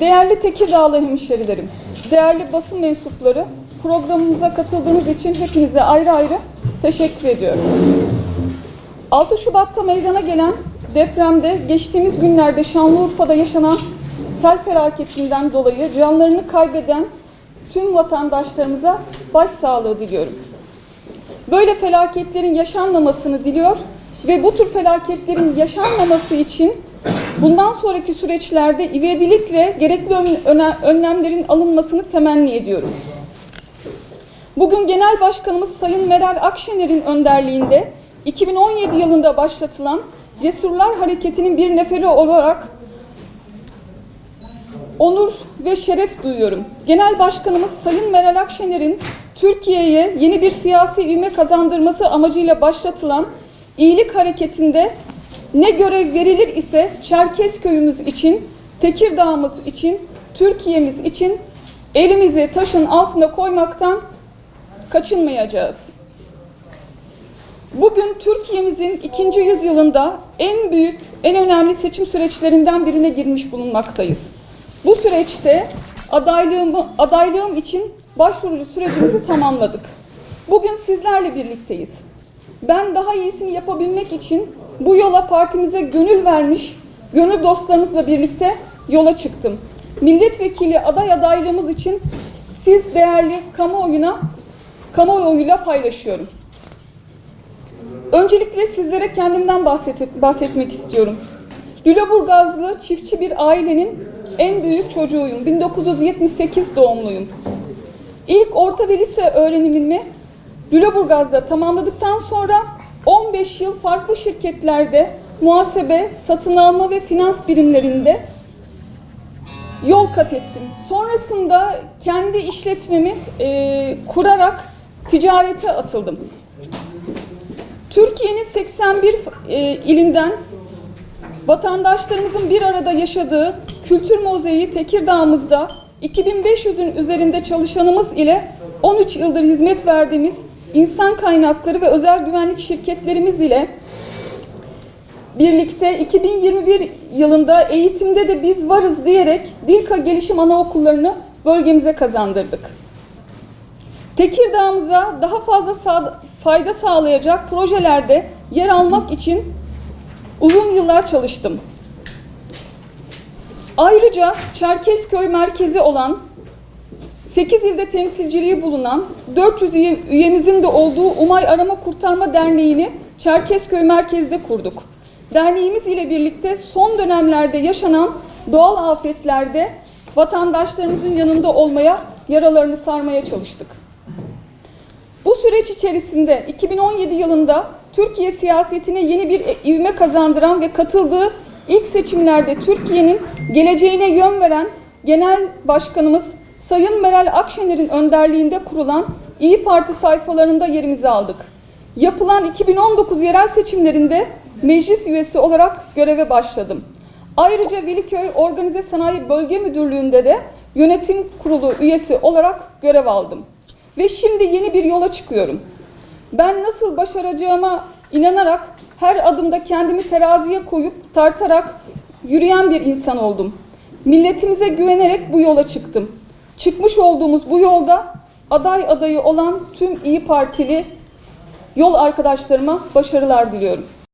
Değerli Tekirdağlı hemşerilerim, değerli basın mensupları, programımıza katıldığınız için hepinize ayrı ayrı teşekkür ediyorum. 6 Şubat'ta meydana gelen depremde geçtiğimiz günlerde Şanlıurfa'da yaşanan sel felaketinden dolayı canlarını kaybeden tüm vatandaşlarımıza başsağlığı diliyorum. Böyle felaketlerin yaşanmamasını diliyor ve bu tür felaketlerin yaşanmaması için bundan sonraki süreçlerde ivedilikle gerekli önlemlerin alınmasını temenni ediyorum. Bugün Genel Başkanımız Sayın Meral Akşener'in önderliğinde 2017 yılında başlatılan Cesurlar Hareketi'nin bir neferi olarak onur ve şeref duyuyorum. Genel Başkanımız Sayın Meral Akşener'in Türkiye'ye yeni bir siyasi ivme kazandırması amacıyla başlatılan iyilik hareketinde ne görev verilir ise Çerkezköy'ümüz için, Tekirdağ'ımız için, Türkiye'miz için elimizi taşın altına koymaktan kaçınmayacağız. Bugün Türkiye'mizin ikinci yüzyılında en büyük, en önemli seçim süreçlerinden birine girmiş bulunmaktayız. Bu süreçte adaylığımı, adaylığım için başvuru sürecimizi tamamladık. Bugün sizlerle birlikteyiz. Ben daha iyisini yapabilmek için bu yola partimize gönül vermiş, gönül dostlarımızla birlikte yola çıktım. Milletvekili aday adaylığımız için siz değerli kamuoyuna, kamuoyuyla paylaşıyorum. Öncelikle sizlere kendimden bahset, bahsetmek istiyorum. Lüleburgazlı çiftçi bir ailenin en büyük çocuğuyum. 1978 doğumluyum. İlk orta ve lise öğrenimimi Lüleburgaz'da tamamladıktan sonra 15 yıl farklı şirketlerde muhasebe, satın alma ve finans birimlerinde yol kat ettim. Sonrasında kendi işletmemi eee, kurarak ticarete atıldım. Türkiye'nin 81 e, ilinden vatandaşlarımızın bir arada yaşadığı kültür mozaiği Tekirdağ'ımızda 2500'ün üzerinde çalışanımız ile 13 yıldır hizmet verdiğimiz insan kaynakları ve özel güvenlik şirketlerimiz ile birlikte 2021 yılında eğitimde de biz varız diyerek Dilka Gelişim Anaokullarını bölgemize kazandırdık. Tekirdağ'ımıza daha fazla sağ- fayda sağlayacak projelerde yer almak için uzun yıllar çalıştım. Ayrıca Çerkezköy merkezi olan 8 ilde temsilciliği bulunan 400 üye- üyemizin de olduğu Umay Arama Kurtarma Derneği'ni Çerkezköy merkezde kurduk. Derneğimiz ile birlikte son dönemlerde yaşanan doğal afetlerde vatandaşlarımızın yanında olmaya, yaralarını sarmaya çalıştık. Bu süreç içerisinde 2017 yılında Türkiye siyasetine yeni bir ivme kazandıran ve katıldığı ilk seçimlerde Türkiye'nin geleceğine yön veren Genel Başkanımız Sayın Meral Akşener'in önderliğinde kurulan İyi Parti sayfalarında yerimizi aldık. Yapılan 2019 yerel seçimlerinde meclis üyesi olarak göreve başladım. Ayrıca Veliköy Organize Sanayi Bölge Müdürlüğü'nde de yönetim kurulu üyesi olarak görev aldım. Ve şimdi yeni bir yola çıkıyorum. Ben nasıl başaracağıma inanarak her adımda kendimi teraziye koyup tartarak yürüyen bir insan oldum. Milletimize güvenerek bu yola çıktım. Çıkmış olduğumuz bu yolda aday adayı olan tüm İyi Partili yol arkadaşlarıma başarılar diliyorum.